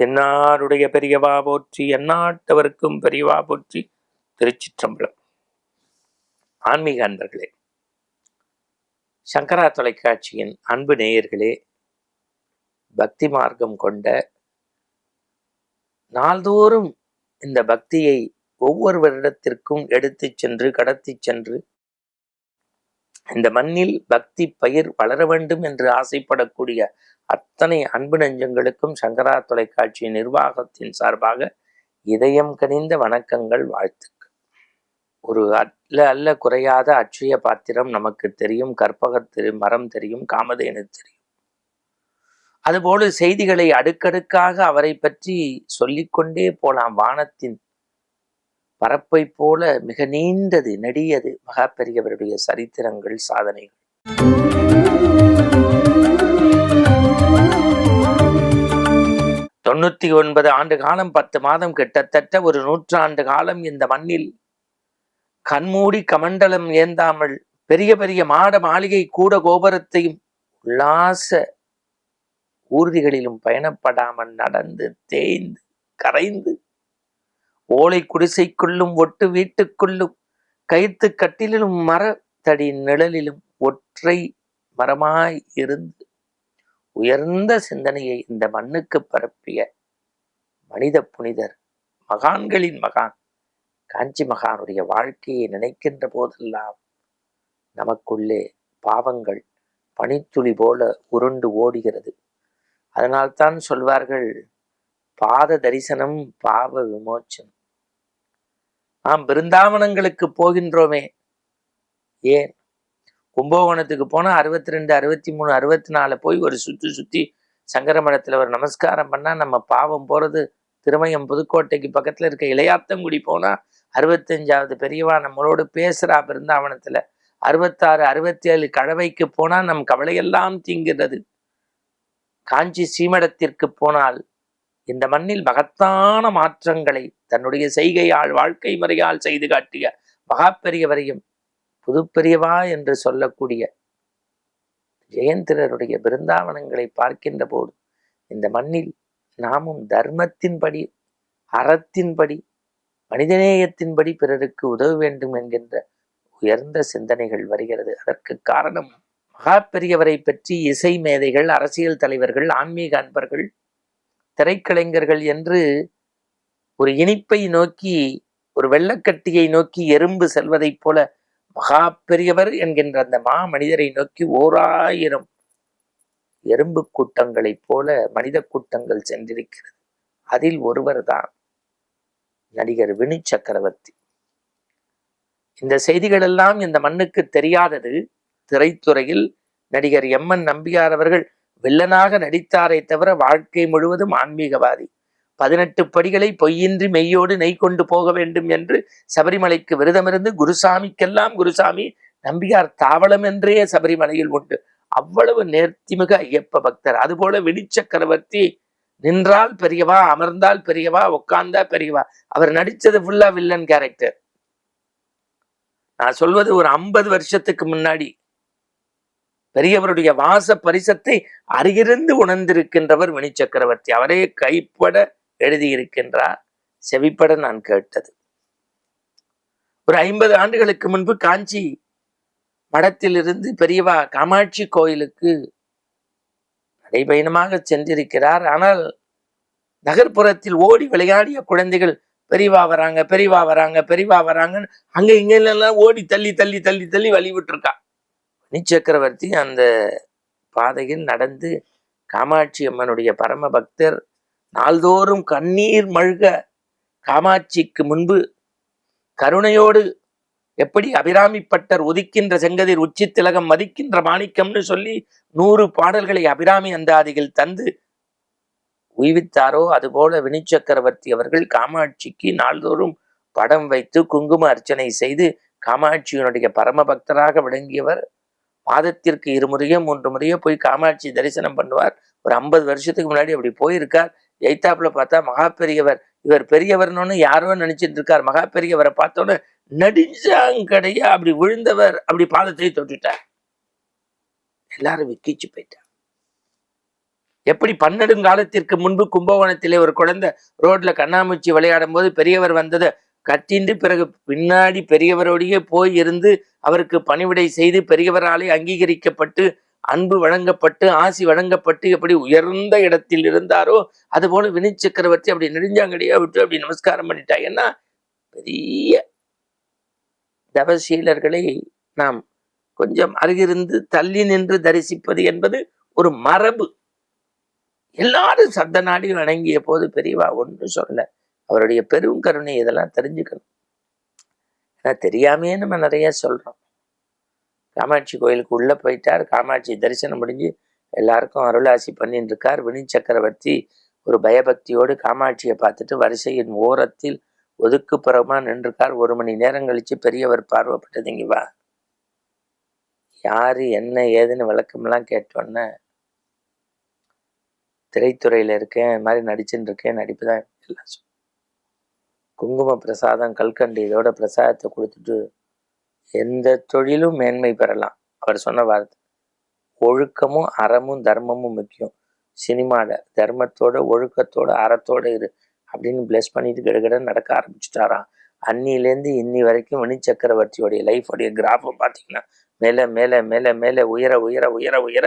தென்னாருடைய பெரியவா போற்றி எந்நாட்டவருக்கும் பெரியவா போற்றி திருச்சிற்றம்பலம். ஆன்மீக அன்பர்களே சங்கரா தொலைக்காட்சியின் அன்பு நேயர்களே பக்தி மார்க்கம் கொண்ட நாள்தோறும் இந்த பக்தியை ஒவ்வொரு வருடத்திற்கும் சென்று கடத்தி சென்று இந்த மண்ணில் பக்தி பயிர் வளர வேண்டும் என்று ஆசைப்படக்கூடிய அத்தனை அன்பு நெஞ்சங்களுக்கும் சங்கரா தொலைக்காட்சி நிர்வாகத்தின் சார்பாக இதயம் கனிந்த வணக்கங்கள் வாழ்த்துக்கள். ஒரு அல்ல அல்ல குறையாத அட்சய பாத்திரம் நமக்கு தெரியும் கற்பகத்திரு மரம் தெரியும் காமதேனு தெரியும். அதுபோல செய்திகளை அடுக்கடுக்காக அவரை பற்றி சொல்லிக்கொண்டே போலாம் வானத்தின் பரப்பை போல மிக நீண்டது நெடியது மகா பெரியவருடைய சரித்திரங்கள் சாதனைகள். தொண்ணூத்தி ஒன்பது ஆண்டு காலம் பத்து மாதம் கிட்டத்தட்ட ஒரு நூற்றாண்டு காலம் இந்த மண்ணில் கண்மூடி கமண்டலம் ஏந்தாமல் பெரிய பெரிய மாட மாளிகை கூட கோபுரத்தையும் உல்லாச ஊர்திகளிலும் பயணப்படாமல் நடந்து தேய்ந்து கரைந்து ஓலை குடிசைக்குள்ளும் ஒட்டு வீட்டுக்குள்ளும் கைத்து கட்டிலும் மரத்தடி நிழலிலும் ஒற்றை மரமாய் இருந்து உயர்ந்த சிந்தனையை இந்த மண்ணுக்கு பரப்பிய மனித புனிதர் மகான்களின் மகான் காஞ்சி மகானுடைய வாழ்க்கையை நினைக்கின்ற போதெல்லாம் நமக்குள்ளே பாவங்கள் பனித்துளி போல உருண்டு ஓடுகிறது. அதனால்தான் சொல்வார்கள் பாத தரிசனம் பாவ விமோச்சனம். நாம் பிருந்தாவனங்களுக்கு போகின்றோமே. ஏன்? கும்பகோணத்துக்கு போனால் அறுபத்தி ரெண்டு அறுபத்தி மூணு அறுபத்தி நாலு போய் ஒரு சுற்றி சுற்றி சங்கரமடத்தில் ஒரு நமஸ்காரம் பண்ணா நம்ம பாவம் போறது திருமயம் புதுக்கோட்டைக்கு பக்கத்தில் இருக்க இளையாத்தங்குடி போனால் அறுபத்தஞ்சாவது பெரியவா நம்மளோடு பேசுகிறா பிருந்தாவனத்தில் அறுபத்தாறு அறுபத்தி ஏழு கழவைக்கு போனால் நம் கவலையெல்லாம் தீங்கிறது காஞ்சி சீமடத்திற்கு போனால் இந்த மண்ணில் மகத்தான மாற்றங்களை தன்னுடைய செய்கையால் வாழ்க்கை முறையால் செய்து காட்டிய மகா பெரியவரையும் புதுப்பெரியவா என்று சொல்லக்கூடிய ஜெயந்திரருடைய பிருந்தாவனங்களை பார்க்கின்ற போது இந்த மண்ணில் நாமும் தர்மத்தின்படி அறத்தின்படி மனிதநேயத்தின்படி பிறருக்கு உதவ வேண்டும் என்கின்ற உயர்ந்த சிந்தனைகள் வருகிறது. அதற்கு காரணம் மகா பெரியவரை பற்றி இசை மேதைகள் அரசியல் தலைவர்கள் ஆன்மீக அன்பர்கள் திரைக்கலைஞர்கள் என்று ஒரு இனிப்பை நோக்கி ஒரு வெள்ளக்கட்டியை நோக்கி எறும்பு செல்வதைப் போல மகா பெரியவர் என்கின்ற அந்த மா மனிதரை நோக்கி ஓராயிரம் எறும்பு கூட்டங்களைப் போல மனித கூட்டங்கள் சென்றிருக்கிறது. அதில் ஒருவர் தான் நடிகர் வினு சக்கரவர்த்தி. இந்த செய்திகள் எல்லாம் இந்த மண்ணுக்கு தெரியாதது. திரைத்துறையில் நடிகர் எம் என் நம்பியார் அவர்கள் வில்லனாக நடித்தாரே தவிர வாழ்க்கை முழுவதும் ஆன்மீகவாதி. பதினெட்டு படிகளை பொய்யின்றி மெய்யோடு நெய் கொண்டு போக வேண்டும் என்று சபரிமலைக்கு விரதமிருந்து குருசாமிக்கெல்லாம் குருசாமி நம்பியார் தாவளம் என்றே சபரிமலையில் உண்டு. அவ்வளவு நேர்த்திமிக ஐயப்ப பக்தர். அதுபோல விழிச்சக்கரவர்த்தி நின்றால் பெரியவா அமர்ந்தால் பெரியவா உட்கார்ந்தா பெரியவா. அவர் நடிச்சது ஃபுல்லா வில்லன் கேரக்டர் நான் சொல்வது ஒரு ஐம்பது வருஷத்துக்கு முன்னாடி பெரியவருடைய வாச பரிசத்தை அருகிருந்து உணர்ந்திருக்கின்றவர் வினி சக்கரவர்த்தி. அவரே கைப்பட எழுதியிருக்கின்றார். செவிப்பட நான் கேட்டது. ஒரு ஐம்பது ஆண்டுகளுக்கு முன்பு காஞ்சி மடத்திலிருந்து பெரியவா காமாட்சி கோயிலுக்கு நடைபயணமாக சென்றிருக்கிறார். ஆனால் நகர்ப்புறத்தில் ஓடி விளையாடிய குழந்தைகள் பெரியவா வராங்க பெரியவா வராங்க பெரியவா வராங்கன்னு அங்க இங்க எல்லாம் ஓடி தள்ளி தள்ளி தள்ளி தள்ளி வழி விட்டுருக்கா மணி அந்த பாதையில் நடந்து காமாட்சி அம்மனுடைய பரம பக்தர் நாள்தோறும் கண்ணீர் மழ்க காமாட்சிக்கு முன்பு கருணையோடு எப்படி அபிராமிப்பட்டர் உதிக்கின்ற செங்கதிர் உச்சி திலகம் மதிக்கின்ற மாணிக்கம்னு சொல்லி நூறு பாடல்களை அபிராமி அந்தாதிகள் தந்து உய்வித்தாரோ அதுபோல வினிச்சக்கரவர்த்தி அவர்கள் காமாட்சிக்கு நாள்தோறும் படம் வைத்து குங்கும அர்ச்சனை செய்து காமாட்சியினுடைய பரம பக்தராக விளங்கியவர் மாதத்திற்கு இருமுறையோ மூன்று முறையோ போய் காமாட்சி தரிசனம் பண்ணுவார். ஒரு ஐம்பது வருஷத்துக்கு முன்னாடி அப்படி போயிருக்கார். எய்தாப்புல பார்த்தா மகா பெரியவர் இவர் பெரியவர்னு யாரோ நினைச்சிட்டு இருக்கார் மகா பெரியவரை பார்த்தோன்னு நடிஞ்சாங்கடைய அப்படி விழுந்தவர் அப்படி பாதத்தை தொட்டுட்டார். எல்லாரும் விக்கிச்சு போயிட்டார் எப்படி பன்னெடுங்காலத்திற்கு முன்பு கும்பகோணத்திலே ஒரு குழந்தை ரோட்ல கண்ணாமூச்சி விளையாடும் போது பெரியவர் வந்தது கட்டிண்டு பிறகு பின்னாடி பெரியவரோடையே போய் இருந்து அவருக்கு பணிவிடை செய்து பெரியவராலே அங்கீகரிக்கப்பட்டு அன்பு வழங்கப்பட்டு ஆசி வழங்கப்பட்டு எப்படி உயர்ந்த இடத்தில் இருந்தாரோ அதுபோல வினி சக்கரவர்த்தி அப்படி நெடுஞ்சாங்கடியா விட்டு அப்படி நமஸ்காரம் பண்ணிட்டாங்கன்னா பெரிய தவசீலர்களை நாம் கொஞ்சம் அருகிருந்து தள்ளி நின்று தரிசிப்பது என்பது ஒரு மரபு. எல்லாரும் சத்த நாடி வணங்கிய போது பெரியவா ஒன்று சொல்ல அவருடைய பெரும் கருணை இதெல்லாம் தெரிஞ்சுக்கணும். ஏன்னா தெரியாமையே நம்ம நிறைய சொல்கிறோம் காமாட்சி கோயிலுக்கு உள்ளே போயிட்டார். காமாட்சி தரிசனம் முடிஞ்சு எல்லாருக்கும் அருளாசி பண்ணிட்டு இருக்கார். வினி சக்கரவர்த்தி ஒரு பயபக்தியோடு காமாட்சியை பார்த்துட்டு வரிசையின் ஓரத்தில் ஒதுக்குப்புறமா நின்றுக்கார் ஒரு மணி நேரம் கழிச்சு பெரியவர் பார்வைப்பட்டதுங்க வா. யாரு என்ன ஏதுன்னு விளக்கம்லாம் கேட்டோன்னே திரைத்துறையில இருக்கேன் இது மாதிரி நடிச்சுட்டு இருக்கேன் நடிப்பு தான் எல்லாம் சொன்னேன். குங்கும பிரசாதம் கல்கண்டு இதோட பிரசாதத்தை கொடுத்துட்டு எந்த தொழிலும் மேன்மை பெறலாம். அவர் சொன்ன வார்த்தை. ஒழுக்கமும் அறமும் தர்மமும் முக்கியம். சினிமாவில் தர்மத்தோட ஒழுக்கத்தோட அறத்தோட இரு அப்படின்னு பிளஸ் பண்ணிட்டு கிடக்கிட நடக்க ஆரம்பிச்சுட்டாராம். அன்னிலேருந்து இன்னி வரைக்கும் மணி சக்கரவர்த்தியோடைய லைஃபோடைய கிராஃபை பார்த்தீங்கன்னா மேலே மேலே மேலே மேலே உயர உயர உயர உயர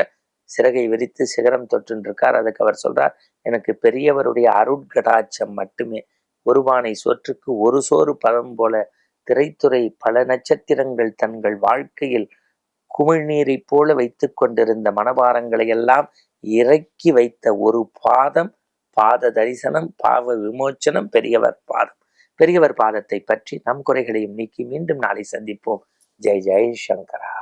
சிறகை விரித்து சிகரம் தொட்டுன்னு இருக்கார் அதுக்கு அவர் சொல்றார் எனக்கு பெரியவருடைய அருட்கடாட்சம் மட்டுமே. ஒருவானை சோற்றுக்கு ஒரு சோறு பதம் போல திரைத்துறை பல நட்சத்திரங்கள் தங்கள் வாழ்க்கையில் குமிழ்நீரைப் போல வைத்துக் கொண்டிருந்த மனபாரங்களை எல்லாம் இறக்கி வைத்த ஒரு பாதம் பாத தரிசனம் பாவ விமோச்சனம் பெரியவர் பாதம். பெரியவர் பாதத்தை பற்றி நம் குறைகளையும் நீக்கி மீண்டும் நாளை சந்திப்போம். ஜெய் ஜெய் சங்கரா.